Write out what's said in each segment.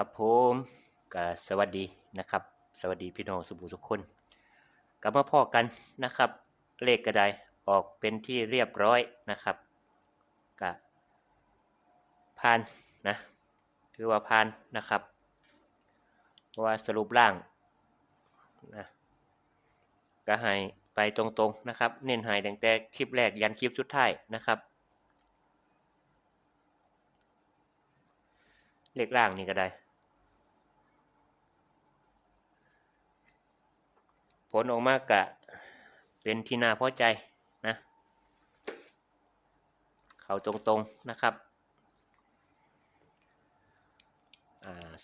ครับผมก็สวัสดีนะครับ สวัสดีพี่น้องสุบูทุกคนกลับมาพอกันนะครับ เลขกระไดออกเป็นที่เรียบร้อยนะครับกะผ่านนะถือว่าผ่านนะครับเพราะว่าสรุปล่างนะก็ให้ไปตรงๆนะครับ เน้นหายตั้งแต่คลิปแรกยันคลิปสุดท้ายนะครับเลขล่างนี่ก็ได้ ผลออกมากะเป็นที่น่าพอใจนะ เขาตรงๆนะครับ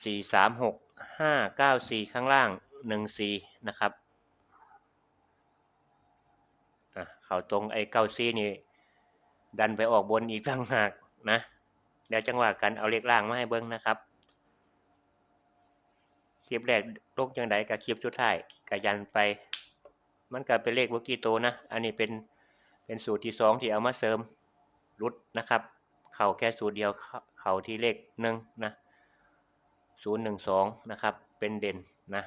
สี่สามหกห้าเก้าสี่ข้างล่างหนึ่งสี่นะครับเขาตรงไอ้เก้าสี่นี่ ดันไปออกบนอีกต่างหากนะ เดี๋ยวจังหวะกันเอาเลขล่างมาให้เบิ้งนะครับ ลิปแรกลงจังไดกับคลิปสุดท้ายกับยันไป มันก็เป็นเลขวกี้โตนะ อันนี้เป็นเป็นสูตรที่สองที่เอามาเสริมรุดนะครับ เข่าแค่สูตรเดียวเข่าที่เลขหนึ่งนะศูนย์หนึ่งสองนะครับ เป็นเด่นนะ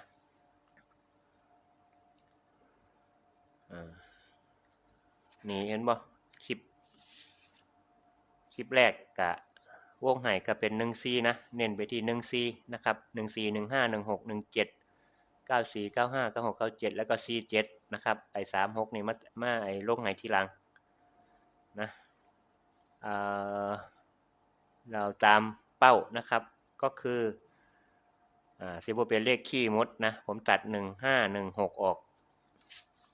นี่เห็นบ่คลิป คลิปแรกกะ วงไห่ก็เป็นหนึ่งซีนะ เน้นไปที่หนึ่งซีนะครับหนึ่งสี่หนึ่งห้าหนึ่งหกหนึ่งเจ็ดเก้าสี่เก้าห้าเก้าหกเก้าเจ็ดแล้วก็ซีเจ็ดนะครับไอ้สามหกนี่มามาไอ้ลงไห่ทีหลังนะเเราตามเป้านะครับก็คืออ่าสิบเป็นเลขขี้มดนะ ผมตัดหนึ่งห้าหนึ่งหกออก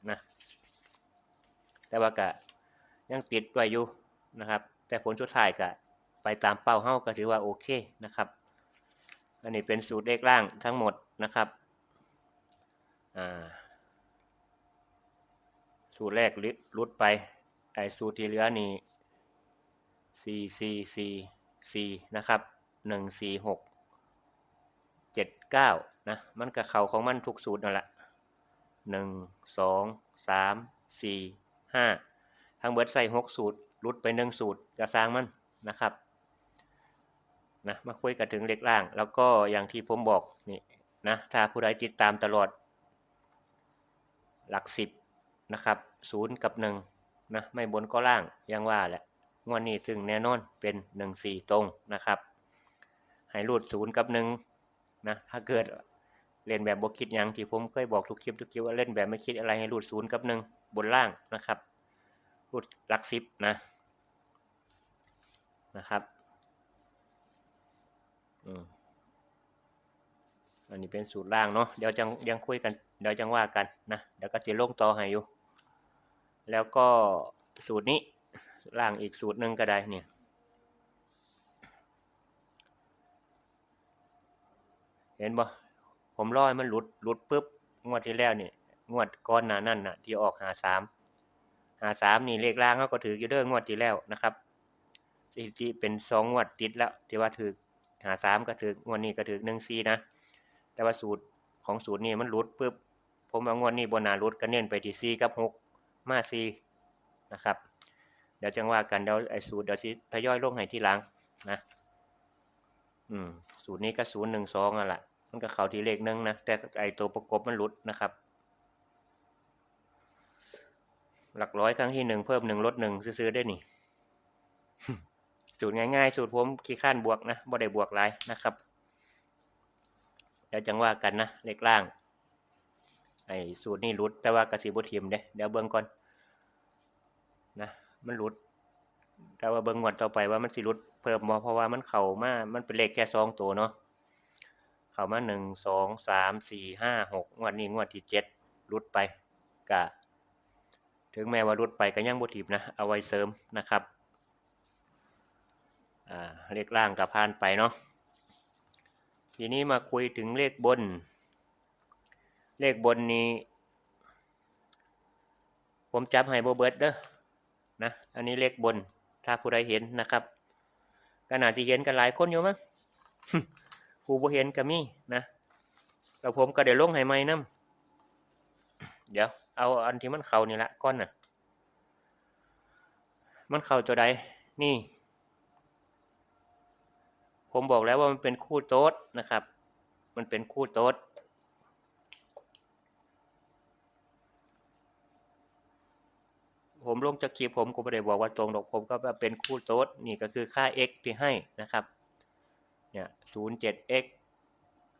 นะแต่ว่ากะยังติดไว้อยู่นะครับ แต่ผลสุดท้ายก็ ไปตามเป้าเฮ้าก็ถือว่าโอเคนะครับ อันนี้เป็นสูตรเลขล่างทั้งหมดนะครับสูตรแรกลิดลุดไปไอสูตรที่เหลือนี่สี่สี่สี่สี่นะครับหนึ่งสี่หกเจ็ดเก้านะ มันกับเขาของมันทุกสูตรนั่นแหละหนึ่งสองสามสี่ห้าทั้งเบิดใส่หกสูตรรุดไปหนึ่งสูตรจะสร้างมันนะครับ นะมาคุยกันถึงเลขล่าง แล้วก็อย่างที่ผมบอกนี่นะถ้าผู้ใดติดตามตลอด หลักสิบนะครับศูนย์กับหนึ่งนะไม่บนก็ล่างยังว่าแหละงวดนี้ซึ่งแน่นอนเป็นหนึ่งสี่ตรงนะครับให้รูดศูนย์กับหนึ่งนะถ้าเกิดเล่นแบบบกคิดยังที่ผมเคยบอกทุกคลิปทุกคลิปว่าเล่นแบบไม่คิดอะไรให้รูดศูนย์กับหนึ่งบนล่างนะครับรูดหลักสิบนะนะครับ อันนี้เป็นสูตรล่างเนาะเดี๋ยวจังยังคุยกันเดี๋ยวจังว่ากันนะเดี๋ยวก็จะลงต่อให้อยู่ แล้วก็สูตรนี้ล่างอีกสูตรหนึ่งก็ได้เนี่ยเห็นบ่ผมร้อยมันหลุดหลุดปุ๊บงวดที่แล้วเนี่ยงวดก้อนหนานั่นน่ะ ที่ออกหาสามหาสามนี่เลขล่างเขาก็ถืออยู่เด้องวดที่แล้วนะครับสถิติเป็นสองงวดติดแล้วที่ว่าถือ หาสามก็ถืองวดนี้ก็ถือหนึ่งซีนะแต่ว่าสูตรของสูตรนี้มันหลุดปุ๊บผมเอางวดนี้บนนาหลุดก็เน้นไปที่ซีกับหกมาซีนะครับเดี๋ยวจังว่ากันเดี๋ยวไอ้สูตรเดี๋ยวทยอยลงให้ที่หลังนะอืมสูตรนี้ก็ศูนย์หนึ่งสองอะละมันก็เข้าที่เลขหนึ่งนะแต่ไอ้ตัวประกบมันหลุดนะครับ หลักร้อยครั้งที่หนึ่งเพิ่มหนึ่งลดหนึ่งซื้อๆได้นี่ สูตรง่ายๆ สูตรผมขี้ข้านบวกนะบ่ได้บวกหลายนะครับ เดี๋ยวจังว่ากันนะเลขล่าง ไอ้สูตรนี่รุด แต่ว่ากระสีบทีมเด้เดี๋ยวเบิ่งก่อนนะมันรุดแต่ว่าเบิ่งงวดต่อไปว่ามันสิรุดเพิ่มบ่เพราะว่ามันเข้ามา มันเป็นเลขแค่สองตัวเนาะเข้ามาหนึ่งสองสามสี่ห้าหกงวดนี้งวดที่เจ็ดรุดไปกะถึงแม้ว่ารุดไปก็ยังบ่ถีบนะเอาไว้เสริมนะครับ อ่าเลขล่างกับพานไปเนาะทีนี้มาคุยถึงเลขบน เลขบนนี้ ผมจับให้โบเบิร์ดเด้อนะอันนี้เลขบน ถ้าผู้ใดเห็นนะครับก็น่าจะเห็นกันหลายคนอยู่มั้งผู้บ่เห็นก็มีนะแล้วผมก็เดี๋ยวลงให้ใหม่นํเดี๋ยว เอาอันที่มันเข่านี่ละก้อนน่ะ มันเข่าตัวใดนี่ ผมบอกแล้วว่ามันเป็นคู่โต๊ดนะครับ มันเป็นคู่โต๊ดผมลงจากคลิปผมก็ไม่ได้บอกว่าตรงหรอกผมก็ว่าเป็นคู่โต๊ดนี่ก็คือค่า x ที่ให้นะครับ เนี่ย 07x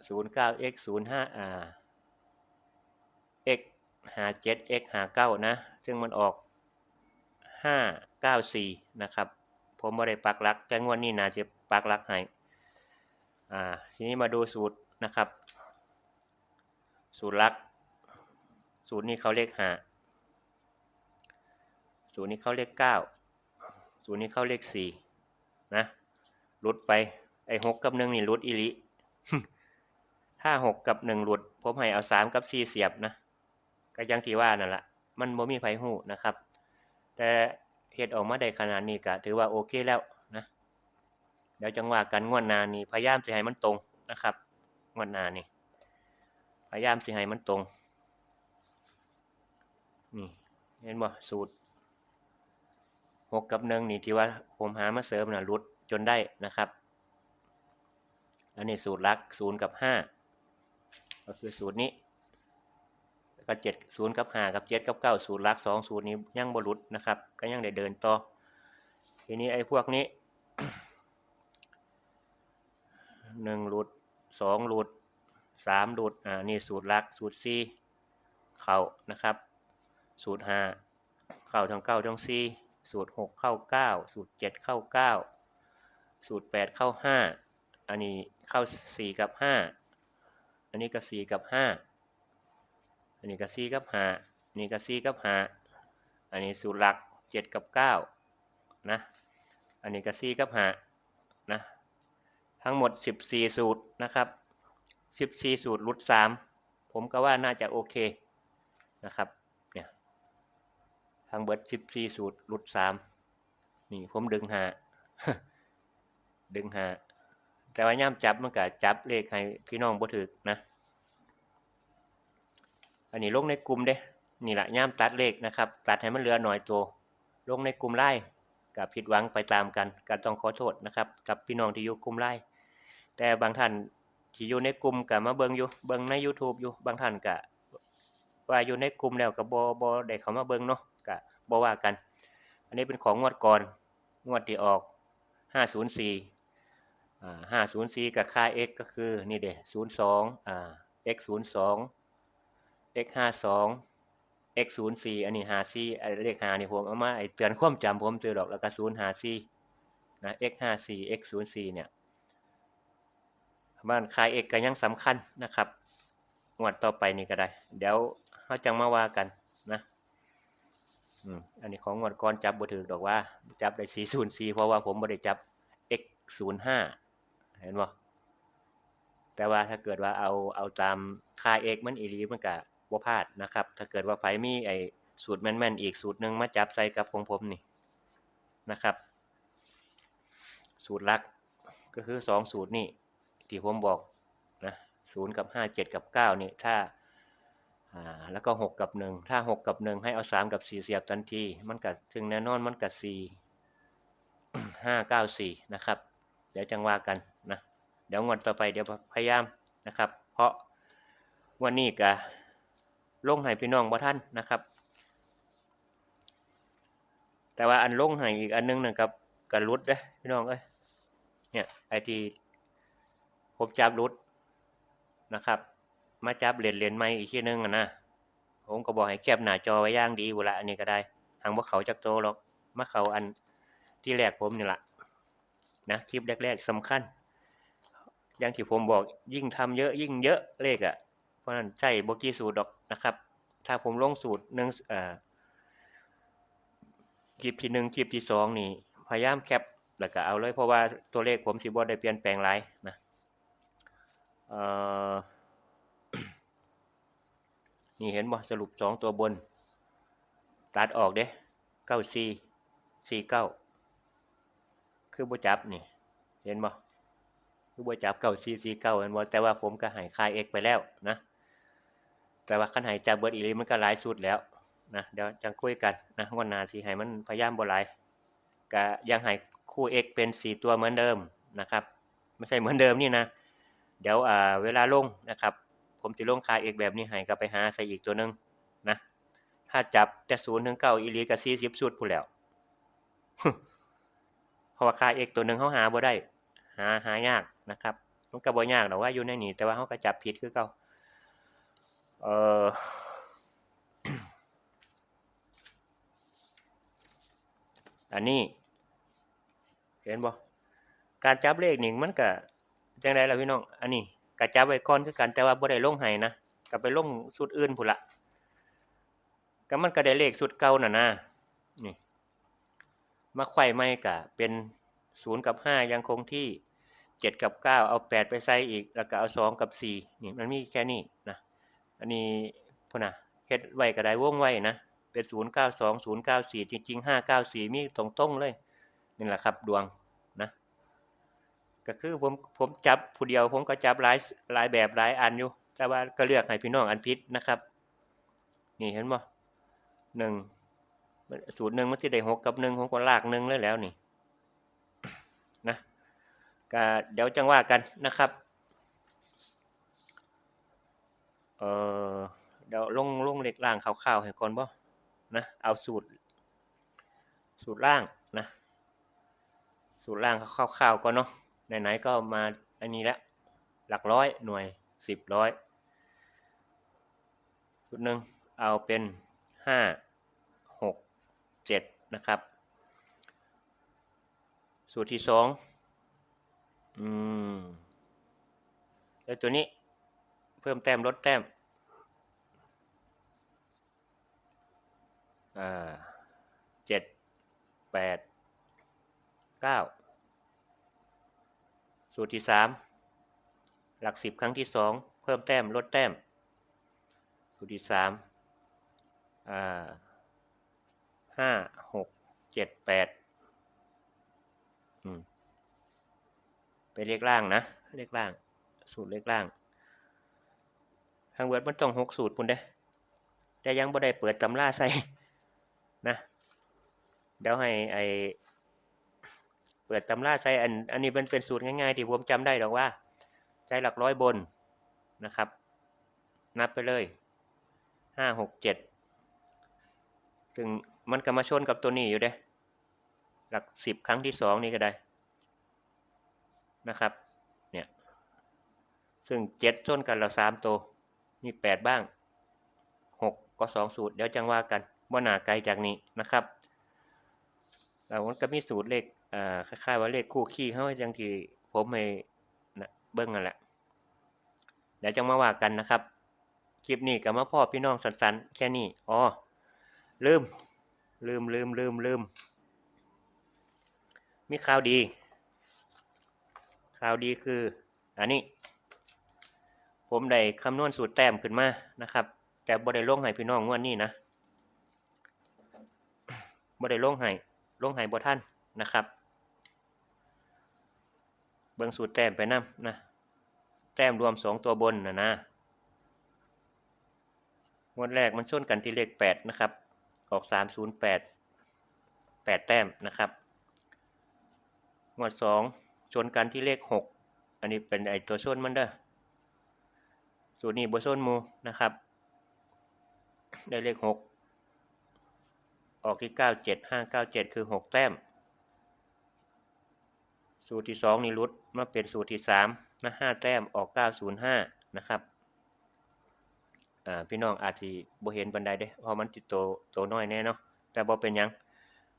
09x 05อ่า x หา 7x หา9นะ ซึ่งมันออก594นะครับ ผมไม่ได้ปักหลักแต่งวดนี้น่าจะปักหลักให้ อ่าทีนี้มาดูสูตรนะครับ สูตรลัก สูตรนี้เขาเรียกหาสูตรนี้เขาเรียกเก้าสูตรนี้เขาเรียกสี่นะหลุดไปไอ้หกกับหนึ่งนี่หลุดอีหลิถ้าหกกับหนึ่งหลุดผมให้เอาสามกับสี่เสียบนะก็ยังที่ว่านั่นแหละมันบ่มีไผหูนะครับ แต่เฮ็ดออกมาได้ขนาดนี้ก็ถือว่าโอเคแล้วนะ ดี๋ยวจังว่ากันงวดนานี่พยายามสิให้มันตรงนะครับงวดนานี่พยายามสิให้มันตรงนี่เห็นบ่สูตรหกกับหนึ่งนี่ที่ว่าผมหามาเสริมนะรุดจนได้นะครับอันนี้สูตรลักศูนย์กับห้าก็คือสูตรนี้แล้วก็เจ็ดศูนย์กับห้ากับเจ็ดกับเก้าสูตรลักสองสูตรนี้ยังบรุดนะครับ ก็ยังได้เดินต่อทีนี้ไอ้พวกนี้ หนึ่งหลุดสองหลุดสามหลุดอ่านี่สูตรลักสูตรสี่เข่านะครับ สูตรห้าเข้าทั้งเก้าทั้งสี่สูตรหกเข้าเก้าสูตรเจ็ดเข้าเก้าสูตรแปดเข้าห้าอันนี้เข้าสี่กับห้าอันนี้ก็สี่กับห้าอันนี้ก็สี่กับห้าอันนี้ก็สี่กับห้าอันนี้สูตรหลักเจ็ดกับเก้านะอันนี้ก็สี่กับห้า ทั้งหมดสิบสี่สูตรนะครับสิบสี่สูตรรุดสามผมก็ว่าน่าจะโอเคนะครับเนี่ยทางเบิร์ดสิบสี่สูตรรุดสามนี่ผมดึงหาดึงหาแต่ว่าย่ามจับมันก็จับเลขให้พี่น้องบ่ถึกนะ อันนี้ลงในกลุ่มเด้ นี่แหละย่ามตัดเลขนะครับ ตัดให้มันเหลือหน่อยตัว ลงในกลุ่มไล่กับผิดหวังไปตามกันก็ต้องขอโทษนะครับ กับพี่น้องที่อยู่กลุ่มไล่ แต่บางท่านที่อยู่ในกลุ่มก็มาเบิงอยู่เบิงใน YouTube อยู่บางท่านก็ว่าอยู่ในกลุ่มแล้วก็บ่บ่ได้เขามาเบิงเนาะก็บ่ว่ากัน อันนี้เป็นของงวดก่อนงวดที่ออก 504อ่า504 กับค่า x ก็คือนี่เด้02อ่า x 02 x 52 x 04อันนี้54เลข5นี่ผมเอามาไอเตือนความจำผมซื้อดอกแล้วก็054นะ x 54 x 04เนี่ย บ้านค่า x ก็ยังสำคัญนะครับงวดต่อไปนี่ก็ได้ เดี๋ยวเขาจังมาว่ากันนะอืมอันนี้ของงวดก่อนจับบ่ถือดอกว่า จับได้404เพราะว่าผมบ่ได้จับ x 05เห็นบ่แต่ว่าถ้าเกิดว่าเอาเอาตามค่า x มันอีหลีมันก็บ่พลาดนะครับ ถ้าเกิดว่าไผมีไอ้สูตรแม่นๆอีกสูตรหนึ่งมาจับใส่กับของผมนี่นะครับ สูตรลักก็คือสองสูตรนี่ ที่ผมบอกนะศูนย์กับห้าเจ็ดกับเก้านี่ถ้าอ่าแล้วก็หกกับหนึ่งถ้าหกกับหนึ่งให้เอาสามกับสี่เสียบทันที มันกับซึ่งแน่นอนมันกับสี่ห้าเก้าสี่นะครับ เดี๋ยวจังว่ากันนะเดี๋ยวงวดต่อไปเดี๋ยวพยายามนะครับ เพราะวันนี้กะลงให้พี่น้องบ่ท่านนะครับ แต่ว่าอันลงให้อีกอันหนึงนะครับกับรุดเด้อพี่น้องเอ้ยเนี่ยไอที ผมจับรุดนะครับ มาจับเหรียญเหรียญใหม่อีกทีนึงนะผมก็บอกให้แคปหน้าจอไว้ย่างดีเวลาอันนี้ก็ได้หางว่าเขาจักโตหรอกมาเขาอันที่แรกผมนี่แหละนะคลิปแรก ๆสำคัญ อย่างที่ผมบอกยิ่งทำเยอะยิ่งเยอะเลขอะ่ะ เพราะนั้นใช่บกี้สูตรดอกนะครับ ถ้าผมลงสูตรหนึ่งอ่าคลิปที่หนึ่งคลิปที่สองนี่พยายามแคปแล้วก็เอาเลยเพราะว่าตัวเลขผมสิบ่ได้เปลี่ยนแปลงหลายนะ นี่เห็นบ่สรุปสองตัวบน ตัดออกเด้เก้าสี่สี่เก้าคือบ่จับนี่ เห็นบ่คือบ่จับเก้าสี่สี่เก้าเห็นบ่แต่ว่าผมก็ให้ค่ายเอกไปแล้วนะ แต่ว่าคันให้จับเบิดอีลีมันก็หลายสุดแล้วนะเดี๋ยวจังคุยกันนะวันน้าสิให้มันพยายามบ่หลายก็ยังให้คู่เอกเป็นสี่ตัวเหมือนเดิมนะครับ ไม่ใช่เหมือนเดิมนี่นะ เดี๋ยวอ่าเวลาลงนะครับ ผมจะลงค่า x แบบนี้ให้ก็ไปหาใส่อีกตัวหนึ่งนะ ถ้าจับแต่ศูนย์ถึงเก้าอีลีกับสี่สิบชุดพู้แล้วเพราะว่าค่า x ตัวหนึ่งเขาหาบ่ได้ หาหายากนะครับมันก็บ่ยากหรอกว่าอยู่ในนี้แต่ว่าเขาก็จับผิดคือเก่าเอออันนี้ เห็นบ่การจับเลขหนี่งมันก็ จังไดล่ะพี่น้อง อันนี้ก็จับไว้ก่อนคือกันแต่ว่าบ่ได้ลงให้นะก็ไปลงสุดอื่นพุ่นละก็มันก็ได้เลขสุดเก่าน่ะนะนี่มาไขว้ใหม่ก็เป็น0กับ5ยังคงที่7กับ9เอา8ไปใส่อีก แล้วก็เอา2กับ4นี่มันมีแค่นี้นะอันนี้พุ่นนะเฮ็ดไว้ก็ได้วงไว้นะเป็น092 094จริงๆ594มีตรงๆเลยนี่แหละครับดวง ก็คือผมผมจับผู้เดียว ผมก็จับหลายหลายแบบหลายอันอยู่ แต่ว่าก็เลือกให้พี่น้องอันพิษนะครับ นี่เห็นบ่หนึ่งสูตรหนึ่งมันสิได้หกกับหนึ่งผมก็ลากหนึ่งเลยแล้วนี่นะก็เดี๋ยวจังว่ากันนะครับเออเดี๋ยวลงลงเล็กล่างคร่าวๆให้ก่อนบ่นะเอาสูตร สูตรล่างนะ สูตรล่างคร่าวๆก่อนเนาะ ไหนๆก็มาอันนี้แล้วหลักร้อยหน่วยสิบร้อยสูตรหนึ่งเอาเป็นห้าหกเจ็ดนะครับ สูตรที่สองอืมแล้วตัวนี้เพิ่มแต้มลดแต้มอ่าเจ็ดแปดเก้า สูตรที่สามหลักสิบครั้งที่สองเพิ่มแต้มลดแต้ม สูตรที่สามอ่าห้าหกเจ็ดแปดอืมเป็นเลขล่างนะเลขล่าง สูตรเลขล่างทางเวิร์ดมันต้องหกสูตรปุ่นเด้แต่ยังบ่ได้เปิดตำราใส่นะ เดี๋ยวให้ไอ ปิดตำราใส่อันอันนี้เป็นเป็นสูตรง่ายๆที่ผมจำได้หรอกว่า ใช้หลักร้อยบนนะครับ นับไปเลยห้าหกเจ็ดถึงมันก็มาชนกับตัวนี้อยู่เด้ หลักสิบครั้งที่สองนี่ก็ได้นะครับเนี่ยซึ่งเจ็ดชนกันเราสามตัวมีแปดบ้างหกก็สองสูตร เดี๋ยวจังว่ากันว่าหนาไกลจากนี้นะครับแล้วมันก็มีสูตรเลข อ่าคล้ายๆว่าเลขคู่ขี้เขาจังที่ผมให้นะเบิ้งนั่นแหละเดี๋ยวจังมาว่ากันนะครับ คลิปนี้กับมาพ่อพี่น้องสันๆ แค่นี้อ๋อลืม ลืมลืมลืมลืมมีข่าวดี ข่าวดีคือ อันนี้ ผมได้คำนวณสูตรแต้มขึ้นมานะครับ แต่บ่ได้ลงให้พี่น้องงวดนี้นะบ่ได้ลงให้ลงให้บ่ท่านนะครับ เบิ่งสูตรแต้มไปนํนะ แต้มรวมสองตัวบนนะนะงวดแรกมันชนกันที่เลขแปดนะครับ ออกสามศูนย์แปดแปดแต้มนะครับงวดสองชนกันที่เลขหกอันนี้เป็นไอตัวชนมันเด้อสูตรนี้บชนมูนะครับ ได้เลขหกออกที่เก้าเจ็ดห้าเก้าเจ็ดคือหกแต้ม สูตรที่สองนี่รุดมาเป็นสูตรที่สามนะห้าแต้มออกเก้าศูนย์ห้านะครับพี่น้องอาจสิบ่เห็นบันไดเด้เพราะมันติดโตโตน้อยแน่เนาะแต่บ่เป็นยัง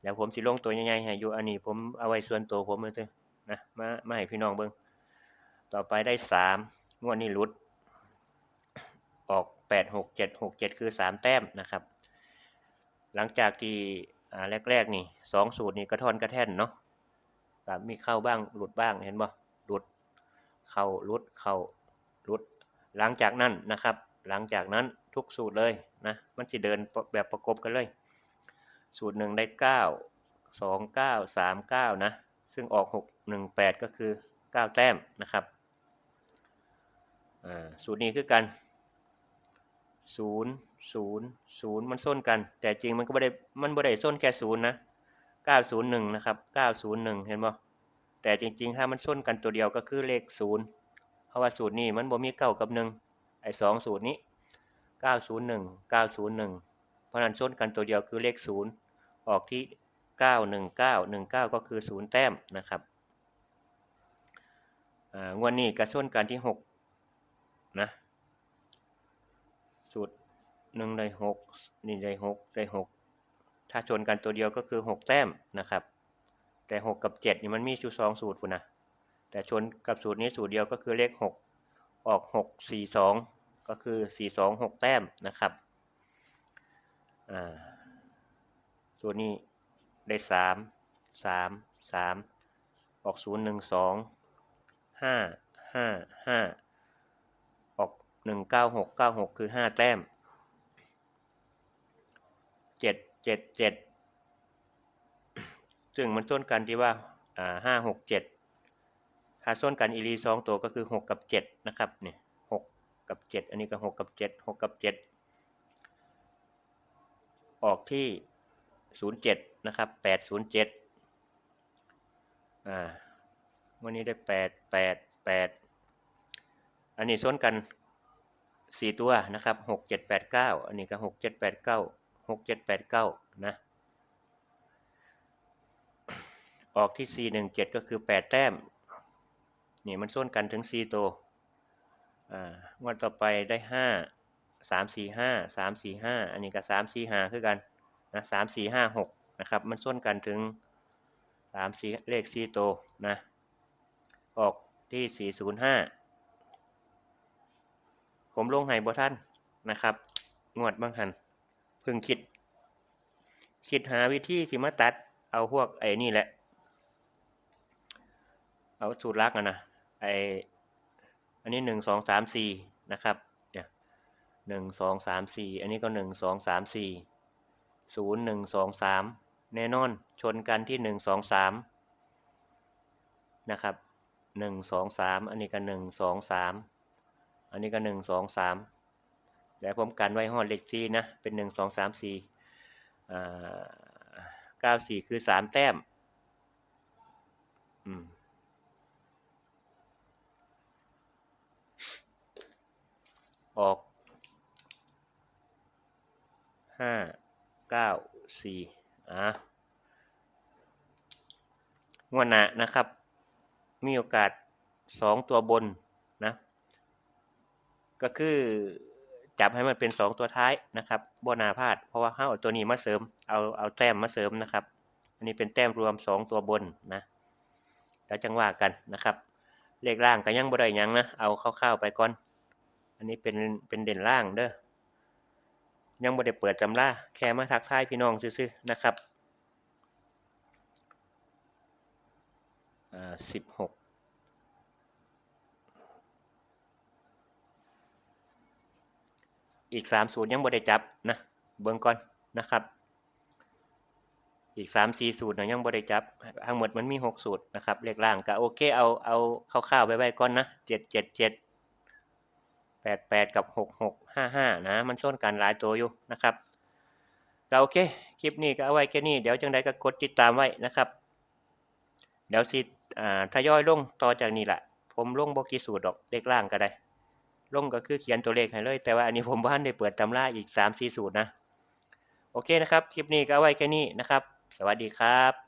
เดี๋ยวผมสิลงตัวใหญ่ๆให้อยู่อันนี้ผมเอาไว้ส่วนตัวผมซื่อๆนะมามาให้พี่น้องเบิ่งต่อไปได้สามงวดนี้ลุด ออกแปดหกเจ็ดหกเจ็ดคือสามแต้มนะครับ หลังจากที่แรกๆนี่สองสูตรนี่กระท่อนกระแท่นเนาะ แบบมีเข้าบ้างหลุดบ้างเห็นบ่หลุดเข้าหลุดเข้าหลุด หลังจากนั้นนะครับ หลังจากนั้นทุกสูตรเลยนะมันจะเดินแบบประกบกันเลย สูตรหนึ่งได้เก้าสองเก้าสามเก้านะ ซึ่งออกหกหนึ่งแปดก็คือเก้าแต้มนะครับอ่าสูตรนี้คือกันศูนย์ศูนย์ศูนย์มันส้นกัน แต่จริงมันก็ไม่ได้มันไม่ได้ส้นแค่ศูนย์นะ เก้าศูนย์หนึ่งนะครับเก้าศูนย์หนึ่งเห็นบ่แต่จริงๆ ถ้ามันส้นกันตัวเดียวก็คือเลขศูนย์เพราะว่าสูตรนี้มันบ่มีเก้ากับหนึ่งไอ้สองสูตรนี้เก้าศูนย์หนึ่งเก้าศูนย์หนึ่งเพราะนั้นส้นกันตัวเดียวคือเลขศูนย์ออกที่เก้าหนึ่งเก้าหนึ่งเก้าก็คือศูนย์แต้มนะครับอ่างวดนี้กระส้นกันที่หกนะสูตรหนึ่งได้หกนี่ได้หกได้หก ถ้าชนกันตัวเดียวก็คือหกแต้มนะครับ แต่หกกับเจ็ดนี่มันมีชูสองสูตรพุ่นนะแต่ชนกับสูตรนี้สูตรเดียวก็คือเลขหกออกหกสี่สองก็คือสี่สองหกแต้มนะครับอ่าสูตรนี้ได้สามสามสามออกศูนย์หนึ่งสองห้าห้าห้าออกหนึ่งเก้าหกเก้าหกคือห้าแต้มเจ็ด เจ็ดเจ็ดซึ่งมันส้นกันที่ว่าอ่าห้าหกเจ็ดถ้าส้นกันอีรีสองตัวก็คือหกกับเจ็ดนะครับเนี่ยหกกับเจ็ดอันนี้ก็หกกับเจ็ดหกกับเจ็ดออกที่ศูนย์เจ็ดนะครับแปดศูนย์เจ็ดอ่าวันนี้ได้แปดแปดแปดอันนี้ส้นกันสี่ตัวนะครับหกเจ็ดแปดเก้าอันนี้ก็หกเจ็ดแปดเก้า หกเจ็ดแปดเก้านะ ออกที่สี่หนึ่งเจ็ดก็คือแปดแต้ม นี่มันส่วนกันถึงสี่ตัวงวดต่อไปได้ห้าสามสี่ห้าสามสี่ห้าอันนี้ก็สามสี่ห้าคือกันนะสามสี่ห้าหกนะครับ มันส่วนกันถึงสามสี่เลขสี่ตัวนะ ออกที่สี่ศูนย์ห้าผมลงไห้บ่ท่านนะครับ งวดบางหัน พิ่งคิด คิดหาวิธีสิมาตัด เอาพวกไอ้นี่แหละ เอาสูตรลักอะนะไออันนี้หนึ่งสองสามสี่นะครับเนี่ยหนึ่งสองสามสี่อันนี้ก็หนึ่งสองสามสี่ศูนย์หนึ่งสองสามแน่นอนชนกันที่หนึ่งสองสามนะครับหนึ่งสองสามอันนี้ก็หนึ่งสองสามอันนี้ก็หนึ่งสองสาม แล้วผมกันไว้ห้อเลขสี่นะ เป็นหนึ่งสองสามสี่เก้าสี่คือสามแต้ม อืมออกห้าเก้าสี่อะงวดหน้านะครับ มีโอกาสสองตัวบนนะ ก็คือ จับให้มันเป็นสองตัวท้ายนะครับบนาพลาดเพราะว่าเขาเอาตัวนี้มาเสริมเอาเอาแต้มมาเสริมนะครับ อันนี้เป็นแต้มรวมสองตัวบนนะแล้วจังว่ากันนะครับเลขล่างก็ยังบ่ได้ยังนะเอาคร่าวๆไปก่อน อันนี้เป็นเป็นเด่นล่างเด้อยังบ่ได้เปิดตำราแค่มาทักทายพี่น้องซื่อๆนะครับอ่าสิบหก อีกสามสูตรยังบ่ได้จับนะเบิ่งก่อนนะครับ อีกสามสี่สูตรนะยังบ่ได้จับ ทั้งหมดมันมีหกสูตรนะครับเลขล่างก็โอเคเอาเอาคร่าวๆไปไว้ก่อนนะเจ็ดเจ็ดเจ็ดแปดแปดกับหกหกห้าห้านะมันส้นกันหลายตัวอยู่นะครับก็โอเคคลิปนี้ก็เอาไว้แค่นี้เดี๋ยวจังใดก็กดติดตามไว้นะครับ เดี๋ยวสิอ่าทยอยลงต่อจากนี้แหละผมลงบอกกี่สูตรดอกเลขล่างก็ได้ ลงก็คือเขียนตัวเลขให้เลย แต่ว่าอันนี้ผมบ้านได้เปิดตำราอีกสามสี่สูตรนะ โอเคนะครับ คลิปนี้ก็เอาไว้แค่นี้นะครับ สวัสดีครับ